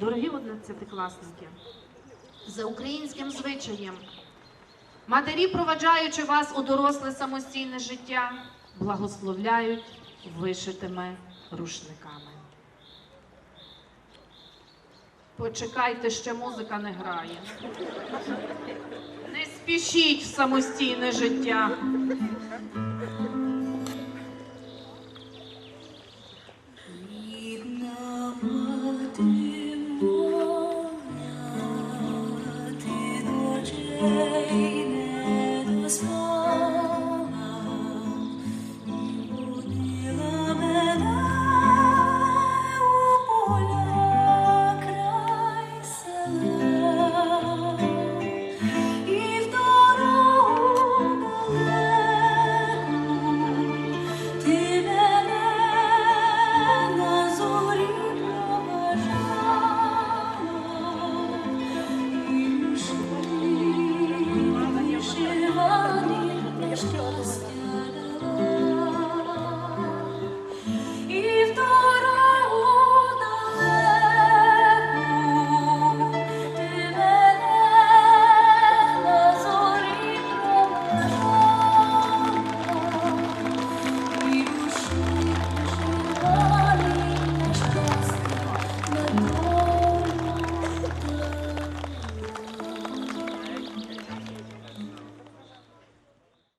Дорогі одинадцятикласники, за українським звичаєм, матері, проваджаючи вас у доросле самостійне життя, благословляють вишитими рушниками. Почекайте, ще музика не грає. Не спішіть в самостійне життя. sei.